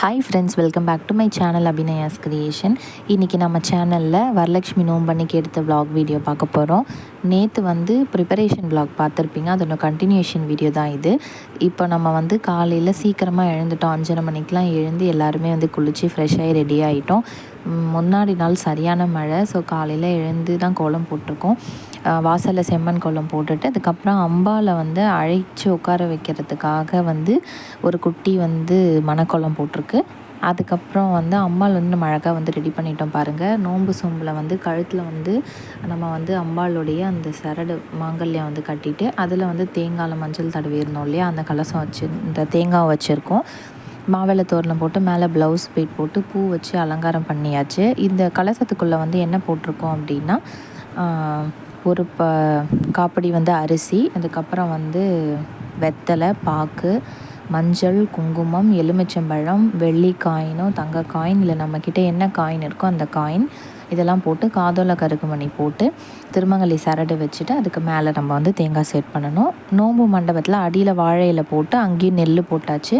Hi friends welcome back to my channel Abhinaya's creation இன்றைக்கி நம்ம சேனலில் வரலட்சுமி நோம்பன்னைக்கு எடுத்த vlog வீடியோ பார்க்க போகிறோம் நேற்று வந்து ப்ரிப்பரேஷன் vlog பார்த்துருப்பீங்க. அதோட கண்டினியூஷன் வீடியோ தான் இது. இப்போ நம்ம வந்து காலையில் சீக்கிரமாக எழுந்துட்டோம். அஞ்சரை மணிக்கெலாம் எழுந்து எல்லாருமே வந்து குளித்து ஃப்ரெஷ்ஷாகி ரெடி ஆகிட்டோம் முன்னாடி நாள் சரியான மழை. ஸோ காலையில் எழுந்து தான் கோலம் போட்டிருக்கோம். வாசலில் செம்மண் கோலம் போட்டுட்டு அதுக்கப்புறம் அம்பாவில் வந்து அழைச்சி உட்கார வைக்கிறதுக்காக வந்து ஒரு குட்டி வந்து மணக்கோலம் போட்டிருக்கு. அதுக்கப்புறம் வந்து அம்பாள் வந்து நம்ம அழகாக வந்து ரெடி பண்ணிட்டோம் பாருங்கள் நோன்பு சோம்பில் வந்து கழுத்தில் வந்து நம்ம வந்து அம்பாளுடைய அந்த சரடு மாங்கல்யம் வந்து கட்டிட்டு அதில் வந்து தேங்காயில் மஞ்சள் தடவி இருந்தோம் இல்லையா? அந்த கலசம் வச்சு இந்த தேங்காய் வச்சுருக்கோம். மாவிளை தோரணம் போட்டு மேலே ப்ளவுஸ் பீட் போட்டு பூ வச்சு அலங்காரம் பண்ணியாச்சு. இந்த கலசத்துக்குள்ளே வந்து என்ன போட்டிருக்கோம் அப்படின்னா ஒரு ப காப்படி வந்து அரிசி அதுக்கப்புறம் வந்து வெத்தலை பாக்கு மஞ்சள் குங்குமம் எலுமிச்சம்பழம் வெள்ளி காயினும் தங்க காயின் இல்லை நம்மக்கிட்ட என்ன காயின் இருக்கோ அந்த காயின் இதெல்லாம் போட்டு காதோல கருகுமணி போட்டு திருமங்கலி சரடு வச்சுட்டு அதுக்கு மேலே நம்ம வந்து தேங்காய் செட் பண்ணணும். நோம்பு மண்டபத்தில் அடியில் வாழையில் போட்டு அங்கேயும் நெல் போட்டாச்சு.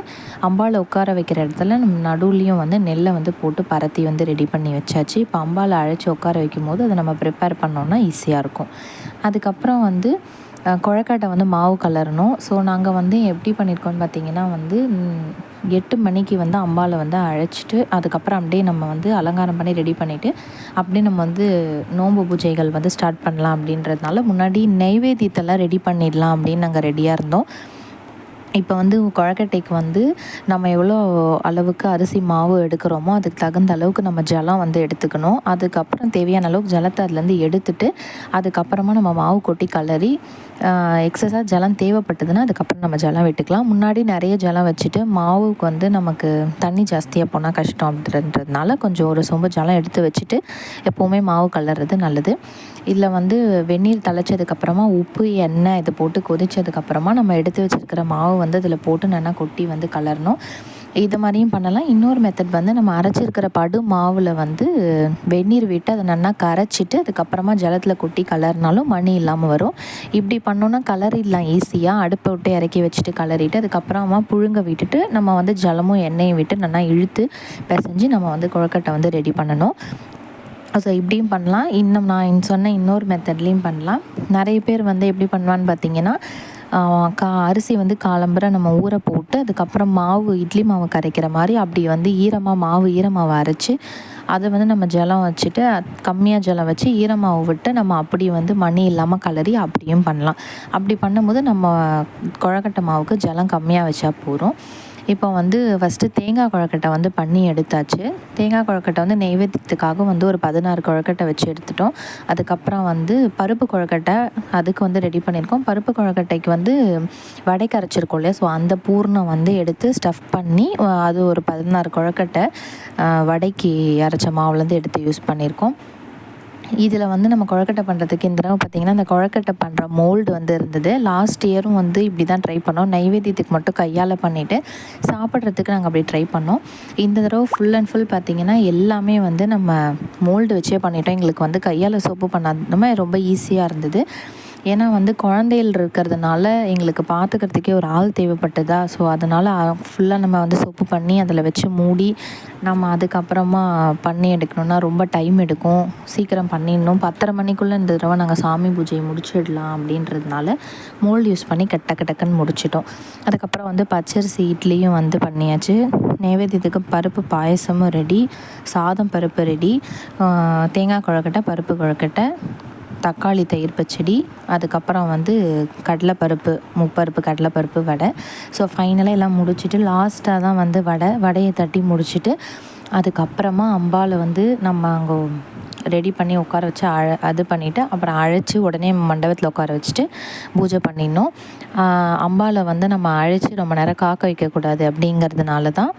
அம்பாளை உட்கார வைக்கிற இடத்துல நம்ம நடுவுலையும் வந்து நெல்லை வந்து போட்டு பரத்தி வந்து ரெடி பண்ணி வச்சாச்சு. இப்போ அம்பாளை அழைச்சி உட்கார வைக்கும் போது அதை நம்ம ப்ரிப்பேர் பண்ணோம்னா ஈஸியாக இருக்கும். அதுக்கப்புறம் வந்து குழக்கட்டை வந்து மாவு கலரணும். ஸோ நாங்கள் வந்து எப்படி பண்ணியிருக்கோம்னு பார்த்தீங்கன்னா வந்து எட்டு மணிக்கு வந்து அம்பாவை வந்து அழைச்சிட்டு அதுக்கப்புறம் அப்படியே நம்ம வந்து அலங்காரம் பண்ணி ரெடி பண்ணிவிட்டு அப்படியே நம்ம வந்து நோன்பு பூஜைகள் வந்து ஸ்டார்ட் பண்ணலாம் அப்படின்றதுனால முன்னாடி நெய்வேத்தியத்தெல்லாம் ரெடி பண்ணிடலாம் அப்படின்னு நாங்கள் ரெடியாக இருந்தோம். இப்போ வந்து குழக்கட்டைக்கு வந்து நம்ம எவ்வளோ அளவுக்கு அரிசி மாவு எடுக்கிறோமோ அதுக்கு தகுந்த அளவுக்கு நம்ம ஜலம் வந்து எடுத்துக்கணும். அதுக்கப்புறம் தேவையான அளவுக்கு ஜலத்தை அதுலேருந்து எடுத்துட்டு அதுக்கப்புறமா நம்ம மாவு கொட்டி கலரி எக்ஸஸாக ஜலம் தேவைப்பட்டதுன்னா அதுக்கப்புறம் நம்ம ஜலம் விட்டுக்கலாம். முன்னாடி நிறைய ஜலம் வச்சுட்டு மாவுக்கு வந்து நமக்கு தண்ணி ஜாஸ்தியாக போனால் கஷ்டம் அப்படின்றதுனால கொஞ்சம் ஒரு சொம்பு ஜலம் எடுத்து வச்சுட்டு எப்போவுமே மாவு கலர்றது நல்லது. இதில் வந்து வெந்நீர் தலைச்சதுக்கப்புறமா உப்பு எண்ணெய் இதை போட்டு கொதிச்சதுக்கப்புறமா நம்ம எடுத்து வச்சிருக்கிற மாவு வந்து அதில் போட்டு நல்லா கொட்டி வந்து கலரணும். இது மாதிரியும் பண்ணலாம். இன்னொரு மெத்தட் வந்து நம்ம அரைச்சிருக்கிற படு மாவில் வந்து வெந்நீர் விட்டு அதை நல்லா கரைச்சிட்டு அதுக்கப்புறமா ஜலத்தில் கொட்டி கலர்னாலும் மணி இல்லாமல் வரும். இப்படி பண்ணோன்னா கலரிடலாம் ஈஸியாக அடுப்பை விட்டு இறக்கி வச்சுட்டு கலரிட்டு அதுக்கப்புறமா புழுங்க விட்டுட்டு நம்ம வந்து ஜலமும் எண்ணெயும் விட்டு நல்லா இழுத்து பிசைஞ்சு நம்ம வந்து கொழுக்கட்டை வந்து ரெடி பண்ணணும். ஸோ இப்படியும் பண்ணலாம். இன்னும் நான் சொன்ன இன்னொரு மெத்தட்லேயும் பண்ணலாம். நிறைய பேர் வந்து எப்படி பண்ணுவான்னு பார்த்தீங்கன்னா கா அரிசி வந்து காலம்புற நம்ம ஊற போட்டு அதுக்கப்புறம் மாவு இட்லி மாவு கரைக்கிற மாதிரி அப்படி வந்து ஈரமாக மாவு ஈரமாவை அரைச்சி அதை வந்து நம்ம ஜலம் வச்சுட்டு கம்மியாக ஜலம் வச்சு ஈரமாவு விட்டு நம்ம அப்படி வந்து மணி இல்லாமல் கலரி அப்படியும் பண்ணலாம். அப்படி பண்ணும்போது நம்ம குழக்கட்டை மாவுக்கு ஜலம் கம்மியாக வச்சா போதும். இப்போ வந்து ஃபஸ்ட்டு தேங்காய் குழக்கட்டை வந்து பண்ணி எடுத்தாச்சு. தேங்காய் குழக்கட்டை வந்து நெய்வேத்தியத்துக்காக வந்து ஒரு பதினாறு குழக்கட்டை வச்சு எடுத்துட்டோம். அதுக்கப்புறம் வந்து பருப்பு குழக்கட்டை அதுக்கு வந்து ரெடி பண்ணியிருக்கோம். பருப்பு குழக்கட்டைக்கு வந்து வடை கரைச்சிருக்கோம் இல்லையா? ஸோ அந்த பூர்ணம் வந்து எடுத்து ஸ்டஃப் பண்ணி அது ஒரு பதினாறு குழக்கட்டை வடைக்கு அரைச்ச மாவுலேருந்து எடுத்து யூஸ் பண்ணியிருக்கோம். இதில் வந்து நம்ம குழக்கட்டை பண்ணுறதுக்கு இந்த தடவை பார்த்திங்கன்னா அந்த குழக்கட்டை பண்ணுற மோல்டு வந்து இருந்தது. லாஸ்ட் இயரும் வந்து இப்படி தான் ட்ரை பண்ணோம். நைவேத்தியத்துக்கு மட்டும் கையால் பண்ணிவிட்டு சாப்பிட்றதுக்கு நாங்கள் அப்படி ட்ரை பண்ணோம். இந்த தடவை ஃபுல் அண்ட் ஃபுல் பார்த்திங்கன்னா எல்லாமே வந்து நம்ம மோல்டு வச்சே பண்ணிட்டோம். எங்களுக்கு வந்து கையால் சோப்பு பண்ணாதமே ரொம்ப ஈஸியாக இருந்தது. ஏன்னா வந்து குழந்தைகள் இருக்கிறதுனால எங்களுக்கு பார்த்துக்கிறதுக்கே ஒரு ஆள் தேவைப்பட்டதா? ஸோ அதனால் ஃபுல்லாக நம்ம வந்து சொப்பு பண்ணி அதில் வச்சு மூடி நம்ம அதுக்கப்புறமா பண்ணி எடுக்கணும்னா ரொம்ப டைம் எடுக்கும். சீக்கிரம் பண்ணிடணும். பத்தரை மணிக்குள்ளே இந்த தடவை நாங்கள் சாமி பூஜையை முடிச்சிடலாம் அப்படின்றதுனால மோல்டு யூஸ் பண்ணி கட்ட டக்குன்னு முடிச்சிட்டோம். அதுக்கப்புறம் வந்து பச்சரிசி இட்லியும் வந்து பண்ணியாச்சு. நைவேத்தியத்துக்கு பருப்பு பாயசமும் ரெடி சாதம் பருப்பு ரெடி தேங்காய் குழக்கட்டை பருப்பு குழக்கட்டை தக்காளி தயிர் பச்சடி அதுக்கப்புறம் வந்து கடலைப்பருப்பு முப்பருப்பு கடலைப்பருப்பு வடை. ஸோ ஃபைனலாக எல்லாம் முடிச்சுட்டு லாஸ்ட்டாக தான் வந்து வடை. வடையை தட்டி முடிச்சுட்டு அதுக்கப்புறமா அம்பாவை வந்து நம்ம அங்கே ரெடி பண்ணி உட்கார வச்சு அழ அது பண்ணிவிட்டு அப்புறம் அழைச்சி உடனே மண்டபத்தில் உட்கார வச்சுட்டு பூஜை பண்ணிடணும். அம்பாவில் வந்து நம்ம அழைச்சி ரொம்ப நேரம் காக்க வைக்கக்கூடாது அப்படிங்கிறதுனால தான்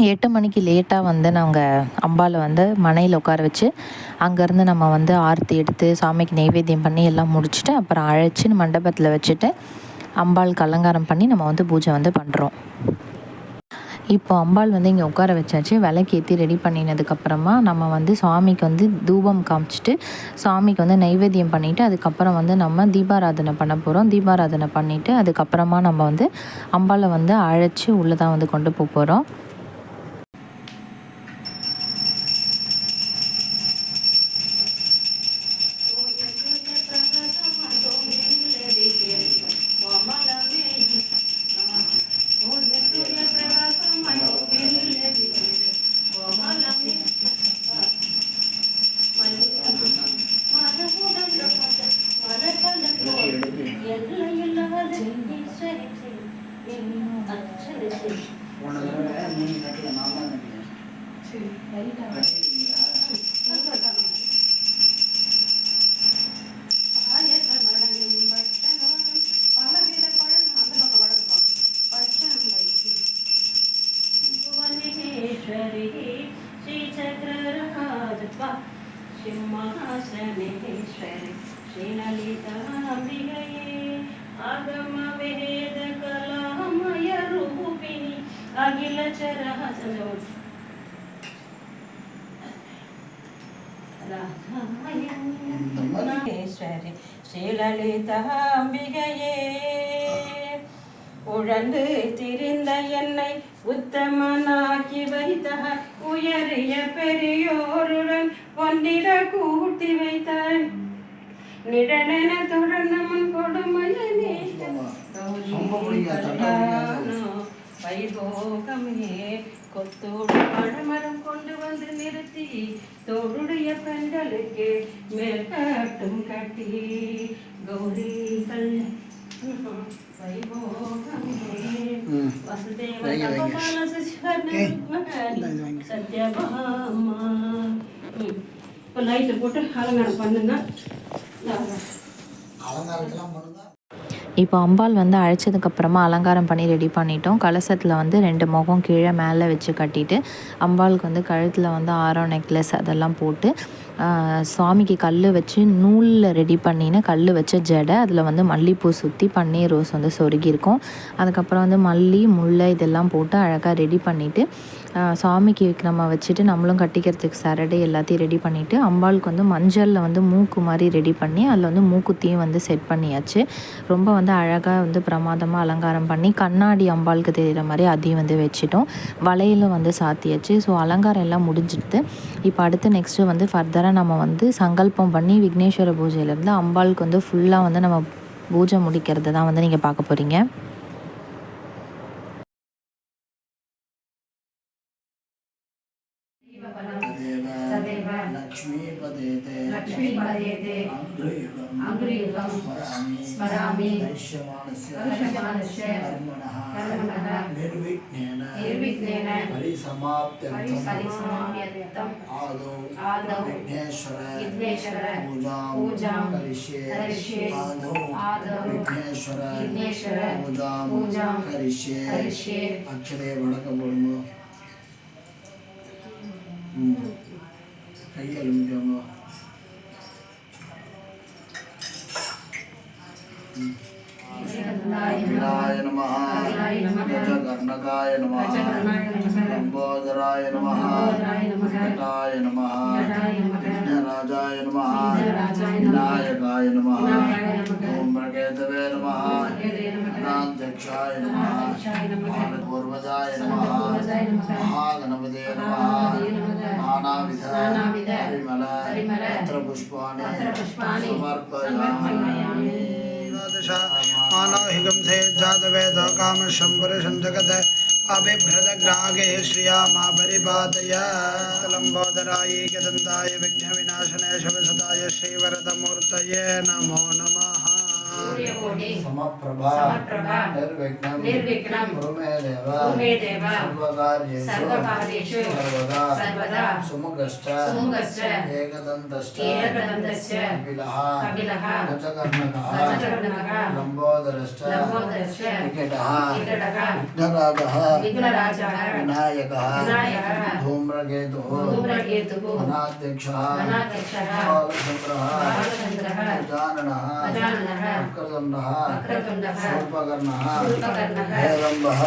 எட்டு மணிக்கு லேட்டாக வந்து நாங்கள் அம்பாவில் வந்து மனையில் உட்கார வச்சு அங்கேருந்து நம்ம வந்து ஆரத்தி எடுத்து சாமிக்கு நெய்வேத்தியம் பண்ணி எல்லாம் முடிச்சுட்டு அப்புறம் அழைச்சி மண்டபத்தில் வச்சுட்டு அம்பாளுக்கு அலங்காரம் பண்ணி நம்ம வந்து பூஜை வந்து பண்ணுறோம் இப்போ அம்பாள் வந்து இங்கே உட்கார வச்சாச்சு. விளக்கேற்றி ரெடி பண்ணினதுக்கப்புறமா நம்ம வந்து சாமிக்கு வந்து தூபம் காமிச்சிட்டு சாமிக்கு வந்து நைவேத்தியம் பண்ணிவிட்டு அதுக்கப்புறம் வந்து நம்ம தீபாராதனை பண்ண போகிறோம் தீபாராதனை பண்ணிவிட்டு அதுக்கப்புறமா நம்ம வந்து அம்பாளை வந்து அழைச்சி உள்ளே தான் வந்து கொண்டு போக போகிறோம் அகில சரஹசனம் ராஜேஸ்வரி ஸ்ரீலலிதாம்பிகையே உழந்து திரிந்த என்னை உத்தமனாக்கி வைத்தாய் உயரிய பெரியோருடன் ஒன்றிட கூட்டி வைத்தாய் நிழலென தொடர்ந்த முன் கொடுமையனே ரொம்ப பிடிக்கும், தட்டா பிடிக்காது. வைபோகமே கொத்தோடு பழமரம் கொண்டு வந்து நிறுத்தி தோடுடைய பெண்களுக்கு மேற்கட்டும் கட்டி கௌரிகள் வைபோகமே ம். வசுதேவ வைங்க, வைங்க. தபபால சிசுவர்ண ஏய், ருக்மணி, இந்தா இது வைங்க. சத்யபாமா ம். இப்போ லைட்டு போட்டு அலங்காரம் பண்ணுங்க இந்தா வரேன். அலங்காரத்தெல்லாம் பண்ணுங்க இப்போ அம்பாள் வந்து அழைச்சதுக்கப்புறமா அலங்காரம் பண்ணி ரெடி பண்ணிட்டோம். கலசத்தில் வந்து ரெண்டு முகம் கீழே மேலே வச்சு கட்டிட்டு அம்பாளுக்கு வந்து கழுத்தில் வந்து ஆரோ நெக்லஸ் அதெல்லாம் போட்டு சுவாமிக்கு கல் வச்சு நூலில் ரெடி பண்ணின கல் வச்ச ஜடை அதில் வந்து மல்லிப்பூ சுற்றி பன்னீர் ரோஸ் வந்து சொருகியிருக்கும். அதுக்கப்புறம் வந்து மல்லி முல்லை இதெல்லாம் போட்டு அழகாக ரெடி பண்ணிவிட்டு சாமிக்கு நம்ம வச்சுட்டு நம்மளும் கட்டிக்கிறதுக்கு சரடை எல்லாத்தையும் ரெடி பண்ணிவிட்டு அம்பாளுக்கு வந்து மஞ்சளில் வந்து மூக்கு மாதிரி ரெடி பண்ணி அதில் வந்து மூக்குத்தியும் வந்து செட் பண்ணியாச்சு. ரொம்ப வந்து அழகாக வந்து பிரமாதமாக அலங்காரம் பண்ணி கண்ணாடி அம்பாளுக்கு தெரிகிற மாதிரி அதையும் வந்து வச்சுட்டோம். வளையலும் வந்து சாத்தியாச்சு. ஸோ அலங்காரம் எல்லாம் முடிஞ்சிடுது. இப்போ அடுத்து நெக்ஸ்ட்டு வந்து ஃபர்தராக நம்ம வந்து சங்கல்பம் பண்ணி விக்னேஸ்வர பூஜையிலேருந்து அம்பாளுக்கு வந்து ஃபுல்லாக வந்து நம்ம பூஜை முடிக்கிறது தான் வந்து நீங்கள் பார்க்க போகிறீங்க லக்ஷ்மி பதயதே அங்குரியுகம் ஸ்மராமி கர்மணஸ்ய கர்மண நிர்விக்னேன நிர்விக்னேன பரிசமாப்தியந்தம் பரிசமாப்தியந்தம் ஆதோ ஆதோ வணக்கப்படுமோ கையெழுமிக்கமோ विनाय नमः गजकर्णकाय नमः लम्बोदराय नमः घटाय नमः विघ्नराजाय नमः विनायकाय नमः ॐ मृगेतवे नमः अनाध्यक्षाय नमः पूर्वजाय नमः महागणपते नमः नानाविध हरिमल पत्रपुष्पाणि समर्पयामि मनसा मानाहिगंसे जातवेद कामशं पुरुषं जगत्। अभिभ्रतग्रागे श्रिया मा परिपातय लम्बोदरायै गदन्ताय विघ्नविनाशने शिवसताय श्रीवरदमूर्तये नमो नमः। सूर्यकोटि समप्रभा। समप्रभा। निर्विघ्नं। निर्विघ्नं। कुरुमे देव कुरुमे देव सर्वकार्येषु। सर्वकार्येषु। सर्वदा। सर्वदा। सुमुखश्च। सुमुखश्च। एकदन्तश्च। एकदन्तश्च। कपिलः। कपिलः। गजकर्णकः। गजकर्णकः। लम्बोदरश्च। लम्बोदरश्च। विकटः। विकटः। विघ्नराजः। विघ्नराजः। विनायकः। विनायकः। धूम्रकेतुः। धूम्रकेतुः। अनाध्यक्षः अनाध्यक्षः बालचन्द्रः। बालचन्द्रः। गजाननः। गजाननः। वक्रतुण्डः वक्रतुण्डः शूर्पकर्णः शूर्पकर्णः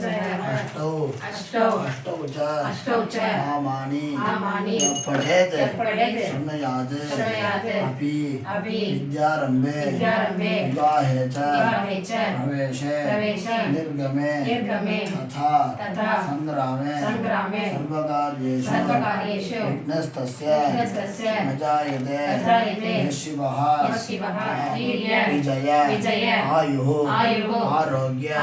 अष्टौ अष्टौ अष्टौ च अष्टौ च नामानि नामानि पठेत् पठेत् शृणुयात् शृणुयात् अपि अपि विद्यारम्भे विद्यारम्भे विवाहे च विवाहे च प्रवेशे प्रवेशे निर्गमे निर्गमे तथा तथा सङ्ग्रामे सङ्ग्रामे सर्वकार्येषु सर्वकार्येषु विघ्नस्तस्य विघ्नस्तस्य न जायते न जायते क्रियते शिवः शिवः वीर्य विजय विजय आयुः। आयुः। आरोग्य।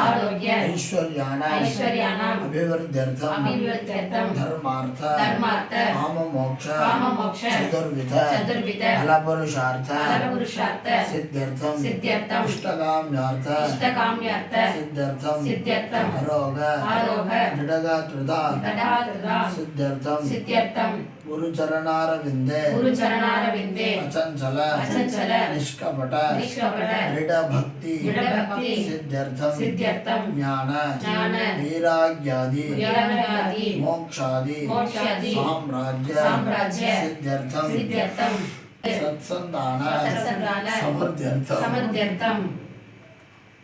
अभिवृद्ध्यर्थम् अभिवृद्ध्यर्थं धर्मार्थ धर्मार्थ काममोक्ष काममोक्ष चतुर्विध चतुर्विध फलपुरुषार्थ फलपुरुषार्थ सिद्ध्यर्थम् सिद्ध्यर्थम् इष्टकाम्यार्थ इष्टकाम्यार्थ सिद्ध्यर्थम् सिद्ध्यर्थम् अरोग आरोह दृढगात्रदा तदा तदा सिद्ध्यर्थम् सिद्ध्यर्थं गुरुचरणारविन्दे गुरुचरणारविन्दे अचञ्चल अचञ्चल निष्कपट निष्कपट दृढभक्ति दृढभक्ति सिद्ध्यर्थम् सिद्ध्यर्थं ज्ञान ज्ञान ವೈರಾಗ್ಯಾದಿ ಮೋಕ್ಷಾದಿ ಸಾಮ್ರಾಜ್ಯ ಸಿದ್ಧರ್ಥಂ ಸತ್ಸಂದಾನ ಸಮರ್ಥ್ಯರ್ಥಂ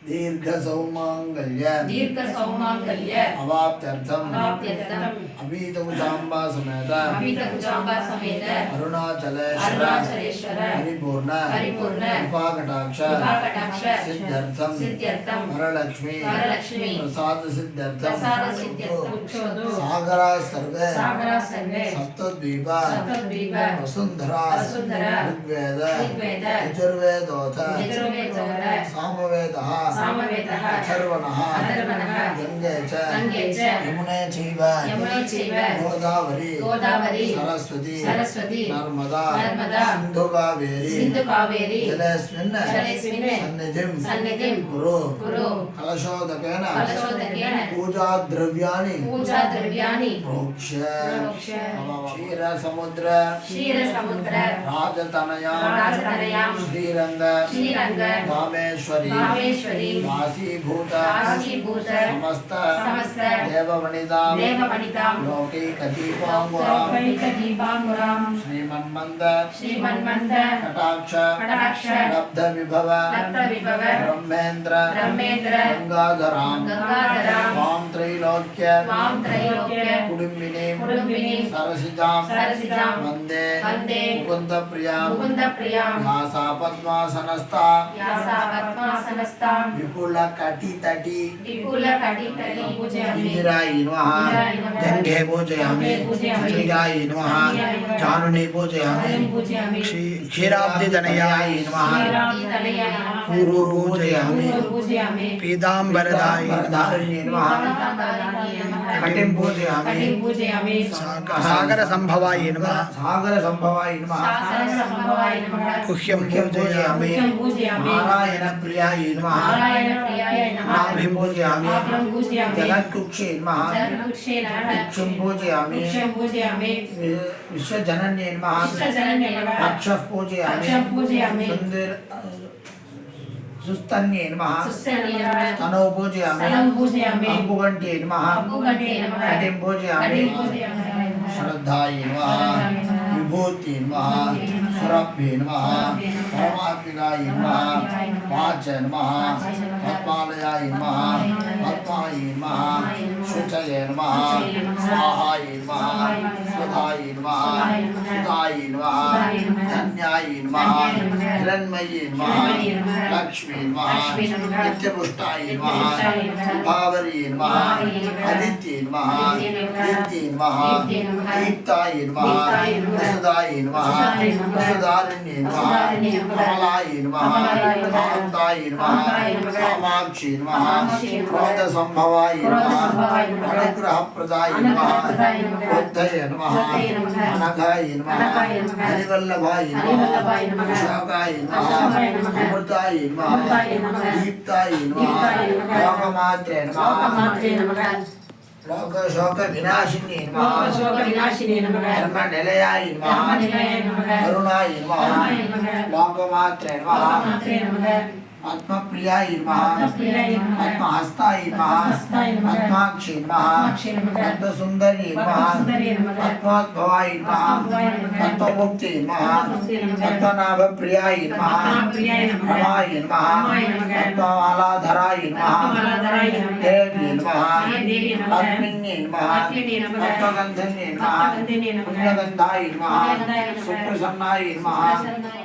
दीर्घ सौमांगल्य दीर्घ सौमांगल्य अवाप्त्यर्थम। अवाप्त्यर्थम। अभीत कुजांबा समेत अभीत कुजांबा समेत अरुणाचलेश्वर अरुणाचलेश्वर हरिपूर्ण हरिपूर्ण उपाकटाक्ष उपाकटाक्ष सिद्ध्यर्थम। सिद्ध्यर्थम। वरलक्ष्मी। वरलक्ष्मी। प्रसाद सिद्ध्यर्थम प्रसाद सिद्ध्यर्थम सागरा सर्वे। सागरा सर्वे। सप्तद्वीप। सप्तद्वीप। वसुंधरा वसुंधरा ऋग्वेद। ऋग्वेद। यजुर्वेदोथ यजुर्वेदोथ सामवेद। सामवेदः अथर्वणः अथर्वणः गङ्गे च गङ्गे च यमुने चैव यमुने चैव गोदावरी गोदावरी सरस्वती सरस्वती नर्मदा नर्मदा सिन्धुकावेरी सिन्धुकावेरी जलेऽस्मिन् जलेऽस्मिन् सन्निधिं सन्निधिं कुरु कुरु कलशोदकेन कलशोदकेन पूजाद्रव्याणि पूजाद्रव्याणि प्रोक्ष प्रोक्ष क्षीरसमुद्र क्षीरसमुद्र राजतनयां राजतनयां श्रीरङ्ग श्रीरङ्ग रामेश्वरी रामेश्वरी समस्त। समस्त। देववनितां देववनितां लौकिकदीपाङ्गुरां लौकैकदीपाङ्गुरां श्रीमन्मन्द। श्रीमन्मन्द। कटाक्ष। कटाक्ष। लब्धविभव लब्धविभव ब्रह्मेन्द्र। ब्रह्मेन्द्र। गङ्गाधरां गङ्गाधरां त्वां त्रैलोक्य माँ त्रैलोक्य कुडुम्बिनीं कुडुम्बिनीं सरसिजां सरसिजां वंदे वंदे मुकुन्दप्रियाँ मुकुन्दप्रियाँ यासा पद्मासनस्था यासा पद्मासनस्था विपुलकटितटी विपुलकटितटी पूजयामि नमः गङ्गे पूजयामि श्रीगाय नमः चारुणे पूजयामि क्षीराब्धितनयाय नमः पूर्व पूजयामि पीताम्बरदाय नमः कटिं पूजयामि कटिं पूजयामि सागरसम्भवायै नमः। नमः। शासनसम्भवाय नमः। गुह्यं पूजयामि। मुख्यं पूजयामि। नारायणप्रियायै नमः। नारायणप्रियाय नमः। नाभिं पूजयामि। नाभं पूजयामि। जगत्कुक्षे नमः। जगद्वृक्षे नमः। वृक्षं पूजयामि। वृक्षं पूजयामि। विश्वजनन्यै नमः। विश्वजनन्यै नमः। अक्षः पूजयामि। अक्षं पूजयामि। सुन्दर सुस्तन्ये नमः। स्तनौ पूजयामि स्तनं नमः। कटिं पूजयामि श्रद्धायै नमः। विभूति नमः। सुरभ्ये नमः। परमात्मिकायै नमः। वाच नमः। पद्मालयायै नमः। पद्मायै नमः। शुचये नमः स्वाहायै नमः स्वधायै नमः सुधायै नमः धन्यायै नमः हिरण्मयी नमः लक्ष्मी नमः नित्यपुष्टायै नमः भावरी नमः आदित्ये नमः दीप्ति नमः दीप्तायै नमः वसुदायै नमः वसुधारिण्ये नमः कमलायै नमः कान्तायै नमः कामाक्षी नमः क्रोधसम्भवायै नमः अनुग्रह प्रदाय नमः। बुद्धये नमः। अनघाय नमः। हरिवल्लभाय नमः। विशाखाय नमः। अमृताय नमः। दीप्ताय नमः। योगमात्रे नमः। लोक शोक विनाशिने नमः। लोक शोक विनाशिने नमः। धर्म निलयाय नमः। धर्म निलयाय नमः। करुणाय नमः। लोकमात्रे नमः। लोकमात्रे नमः। आत्मप्रियाय नमः आत्महस्ताय नमः आत्माक्षी नमः आत्मसुंदरी नमः आत्माद्भवाय नमः आत्ममुक्ति नमः आत्मनाभप्रियाय नमः रमाय नमः आत्ममालाधराय नमः देवी नमः आत्मिन्ये नमः आत्मगन्धन्ये नमः पुण्यगन्धाय नमः सुप्रसन्नाय नमः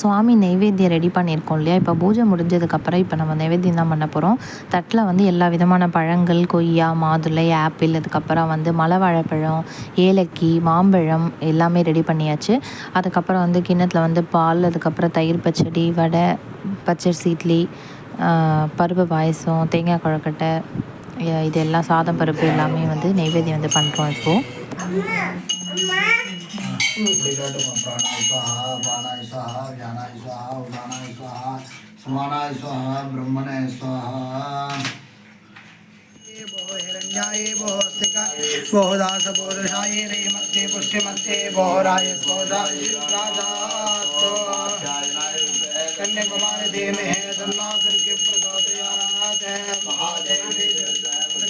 சுவாமி நெய்வேத்தியம் ரெடி பண்ணியிருக்கோம் இல்லையா? இப்போ பூஜை முடிஞ்சதுக்கப்புறம் இப்போ நம்ம நைவேத்தியம் தான் பண்ண போகிறோம் தட்டில் வந்து எல்லா விதமான பழங்கள் கொய்யா மாதுளை ஆப்பிள் அதுக்கப்புறம் வந்து மலை வாழைப்பழம் ஏலக்கி மாம்பழம் எல்லாமே ரெடி பண்ணியாச்சு. அதுக்கப்புறம் வந்து கிண்ணத்தில் வந்து பால் அதுக்கப்புறம் தயிர் பச்சடி வடை பச்சரிசி இட்லி பருப்பு பாயசம் தேங்காய் குழக்கட்டை இது எல்லாம் சாதம் பருப்பு எல்லாமே வந்து நெய்வேத்தியம் வந்து பண்ணுறோம் இப்போது శ్రీకట ప్రాణాయ స్వాహ బాణాయ స్వాహ వ్యానాయ స్వాహ ఉదానాయ స్వాహ సమానాయ స్వాహ బ్రహ్మణే స్వాహ कन्याकुमारी देव है करके प्रदातया महादेव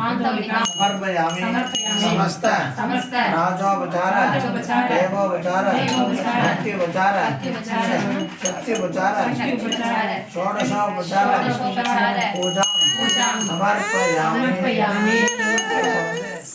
आन्धोलिकान् समर्पयामि। समस्त। राजोपचार। देवोपचार। भक्त्योपचार शक्तिपचार। षोडशोपचार। पूजा। समर्पयामि।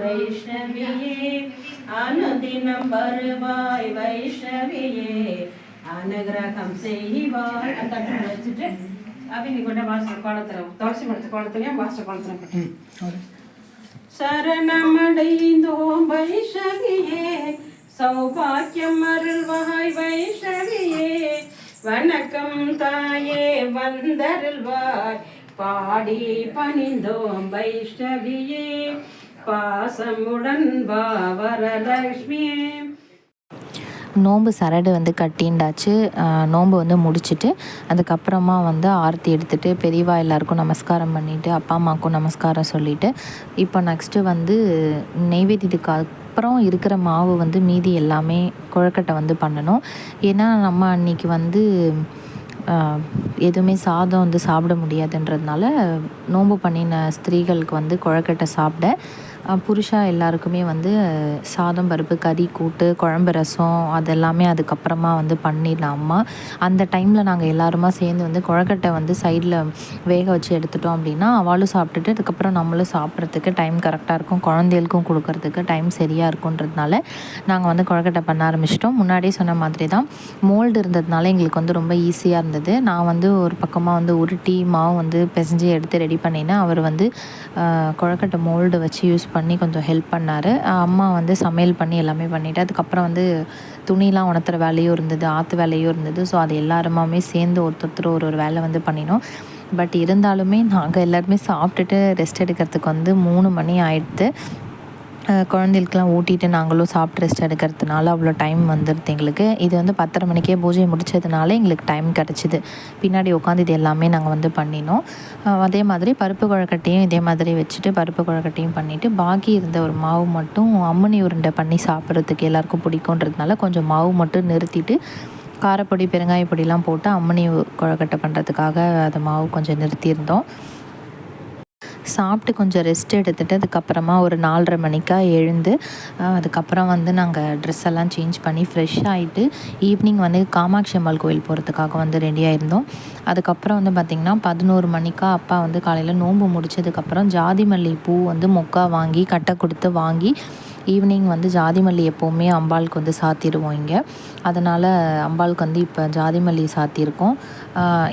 வைஷ்ணவியே அனுதினம் வருவாய் வைஷ்ணவியே. அனுகிரகம் செய்வாய். தட்டு வச்சுட்டு அவங்க கூட மாஸ்டர் குளத்துல துளசி மடத்து குளத்துலயும் மாஸ்டர் குளத்துல சரணமடைந்தோம் வைஷ்ணவியே சௌபாக்கியம் அருள்வாய் வைஷ்ணவியே. வணக்கம் தாயே வந்தருள்வாய். பாடி பணிந்தோம் வைஷ்ணவியே பாசமுடன் வா வரலட்சுமியே நோம்பு சரடு வந்து கட்டிண்டாச்சு. நோம்பு வந்து முடிச்சுட்டு அதுக்கப்புறமா வந்து ஆர்த்தி எடுத்துகிட்டு பெரியவா எல்லாருக்கும் நமஸ்காரம் பண்ணிவிட்டு அப்பா அம்மாவுக்கும் நமஸ்காரம் சொல்லிவிட்டு இப்போ நெக்ஸ்ட்டு வந்து நெய்வேத்தியத்துக்கு அப்புறம் இருக்கிற மாவு வந்து மீதி எல்லாமே குழக்கட்டை வந்து பண்ணணும். ஏன்னா நம்ம அன்னைக்கு வந்து எதுவுமே சாதம் வந்து சாப்பிட முடியாதுன்றதுனால நோன்பு பண்ணின ஸ்திரீகளுக்கு வந்து குழக்கட்டை சாப்பிட புருஷா எல்லாருக்குமே வந்து சாதம் பருப்பு கறி கூட்டு குழம்பு ரசம் அதெல்லாமே அதுக்கப்புறமா வந்து பண்ணிடலாம் அம்மா. அந்த டைமில் நாங்கள் எல்லாருமா சேர்ந்து வந்து குழக்கட்டை வந்து சைடில் வேக வச்சு எடுத்துட்டோம் அப்படின்னா அவளும் சாப்பிட்டுட்டு அதுக்கப்புறம் நம்மளும் சாப்பிட்றதுக்கு டைம் கரெக்டாக இருக்கும். குழந்தைகளுக்கும் கொடுக்கறதுக்கு டைம் சரியாக இருக்குன்றதுனால நாங்கள் வந்து குழக்கட்டை பண்ண ஆரம்பிச்சிட்டோம். முன்னாடியே சொன்ன மாதிரி தான் மோல்டு இருந்ததுனால எங்களுக்கு வந்து ரொம்ப ஈஸியாக இருந்தது. நான் வந்து ஒரு பக்கமாக வந்து உருட்டி மாவு வந்து பிசைஞ்சு எடுத்து ரெடி பண்ணினேன். அவர் வந்து குழக்கட்டை மோல்டு வச்சு யூஸ் பண்ணி கொஞ்சம் ஹெல்ப் பண்ணார். அம்மா வந்து சமையல் பண்ணி எல்லாமே பண்ணிவிட்டு அதுக்கப்புறம் வந்து துணிலாம் உணர்த்துற வேலையும் இருந்தது ஆற்று வேலையும் இருந்தது. ஸோ அது எல்லாருமாமே சேர்ந்து ஒருத்தர் ஒரு ஒரு வேலை வந்து பண்ணினோம். பட் இருந்தாலுமே நாங்கள் எல்லாருமே சாப்பிட்டுட்டு ரெஸ்ட் எடுக்கிறதுக்கு வந்து மூணு மணி ஆயிடுத்து. அஹ் குழந்தைகளுக்கெல்லாம் ஊட்டிட்டு நாங்களும் சாப்பிட்டு ரெஸ்ட் எடுக்கிறதுனால அவ்வளோ டைம் வந்துடுது எங்களுக்கு. இது வந்து பத்தரை மணிக்கே பூஜை முடித்ததுனால எங்களுக்கு டைம் கிடச்சிது. பின்னாடி உட்காந்து இது எல்லாமே நாங்கள் வந்து பண்ணினோம். அதே மாதிரி பருப்பு குழக்கட்டையும் இதே மாதிரி வச்சுட்டு பருப்பு குழக்கட்டையும் பண்ணிவிட்டு பாக்கி இருந்த ஒரு மாவு மட்டும் அம்மனி உருண்டை பண்ணி சாப்பிட்றதுக்கு எல்லாருக்கும் பிடிக்குன்றதுனால கொஞ்சம் மாவு மட்டும் நிறுத்திட்டு காரப்பொடி பெருங்காயப்பொடிலாம் போட்டு அம்மனி குழக்கட்டை பண்ணுறதுக்காக அந்த மாவு கொஞ்சம் நிறுத்தியிருந்தோம். சாப்பிட்டு கொஞ்சம் ரெஸ்ட் எடுத்துட்டு அதுக்கப்புறமா ஒரு நாலரை மணிக்கா எழுந்து அதுக்கப்புறம் வந்து நாங்கள் ட்ரெஸ் எல்லாம் சேஞ்ச் பண்ணி ஃப்ரெஷ் ஆகிட்டு ஈவினிங் வந்து காமாட்சி அம்மாள் கோயில் போகிறதுக்காக வந்து ரெடியாக இருந்தோம் அதுக்கப்புறம் வந்து பார்த்திங்கன்னா பதினோரு மணிக்கா அப்பா வந்து காலையில் நோன்பு முடிச்சதுக்கப்புறம் ஜாதி மல்லி பூ வந்து மொக்கா வாங்கி கட்டை கொடுத்து வாங்கி ஈவினிங் வந்து ஜாதி மல்லி எப்போவுமே அம்பாளுக்கு வந்து சாத்திடுவோம் இங்கே. அதனால் அம்பாளுக்கு வந்து இப்போ ஜாதி மல்லி சாத்தியிருக்கோம்.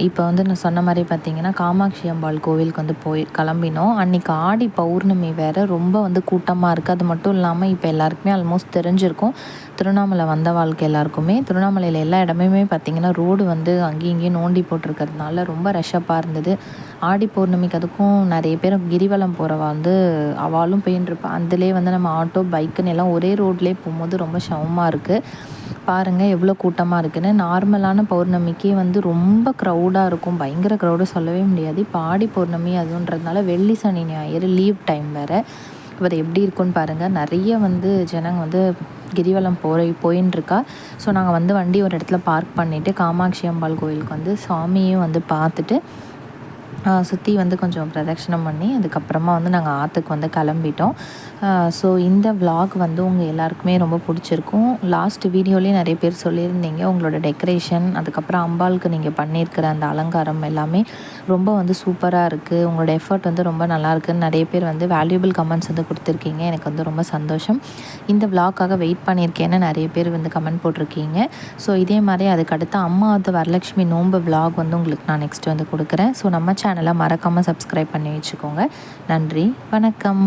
இப்போ வந்து நான் சொன்ன மாதிரி பார்த்தீங்கன்னா காமாட்சி அம்பாள் கோவிலுக்கு வந்து போய் கிளம்பினோம். அன்றைக்கி ஆடி பௌர்ணமி வேறு ரொம்ப வந்து கூட்டமாக இருக்குது அது மட்டும் இல்லாமல் இப்போ எல்லாருக்குமே ஆல்மோஸ்ட் தெரிஞ்சிருக்கும். திருவண்ணாமலை வந்த வாழ்க்கை எல்லாருக்குமே. திருவண்ணாமலையில் எல்லா இடமுமே பார்த்திங்கன்னா ரோடு வந்து அங்கேயும் இங்கேயும் நோண்டி போட்டிருக்கறதுனால ரொம்ப ரஷ்ஷப்பாக இருந்தது ஆடி பௌர்ணமிக்கு அதுக்கும் நிறைய பேர் கிரிவலம் போகிறவ வந்து அவளும் போயின்னு இருப்பாள் அதுலேயே வந்து நம்ம ஆட்டோ பைக்குன்னு எல்லாம் ஒரே ரோட்லேயே போகும்போது ரொம்ப சமமாக இருக்குது பாருங்கள் எவ்வளோ கூட்டமாக இருக்குன்னு. நார்மலான பௌர்ணமிக்கே வந்து ரொம்ப க்ரௌடாக இருக்கும். பயங்கர க்ரௌடு சொல்லவே முடியாது. இப்போ ஆடி பௌர்ணமி அதுன்றதுனால வெள்ளி சனி ஞாயிறு லீவ் டைம் வேறு. இப்போ அது எப்படி இருக்குன்னு பாருங்கள் நிறைய வந்து ஜனங்க வந்து கிரிவலம் போய் போயின்னு இருக்கா ஸோ நாங்கள் வந்து வண்டி ஒரு இடத்துல பார்க் பண்ணிவிட்டு காமாட்சி அம்பாள் கோயிலுக்கு வந்து சாமியும் வந்து பார்த்துட்டு சுற்றி வந்து கொஞ்சம் பிரதட்சணம் பண்ணி அதுக்கப்புறமா வந்து நாங்கள் ஆற்றுக்கு வந்து கிளம்பிட்டோம். ஸோ இந்த விலாக் வந்து உங்கள் எல்லாருக்குமே ரொம்ப பிடிச்சிருக்கும். லாஸ்ட் வீடியோலேயே நிறைய பேர் சொல்லியிருந்தீங்க உங்களோட டெக்கரேஷன் அதுக்கப்புறம் அம்பாளுக்கு நீங்கள் பண்ணியிருக்கிற அந்த அலங்காரம் எல்லாமே ரொம்ப வந்து சூப்பராக இருக்குது உங்களோட எஃபர்ட் வந்து ரொம்ப நல்லா இருக்குன்னு நிறைய பேர் வந்து வேல்யூபிள் கமெண்ட்ஸ் வந்து கொடுத்துருக்கீங்க. எனக்கு வந்து ரொம்ப சந்தோஷம். இந்த விலாக்காக வெயிட் பண்ணியிருக்கேன்னு நிறைய பேர் வந்து கமெண்ட் போட்டிருக்கீங்க. ஸோ இதே மாதிரி அதுக்கு அடுத்து அம்மா வந்து வரலட்சுமி நோன்பு விலாக் வந்து உங்களுக்கு நான் நெக்ஸ்ட் வந்து கொடுக்குறேன். ஸோ நம்ம சேனலை மறக்காமல் சப்ஸ்கிரைப் பண்ணி வச்சுக்கோங்க. நன்றி வணக்கம்.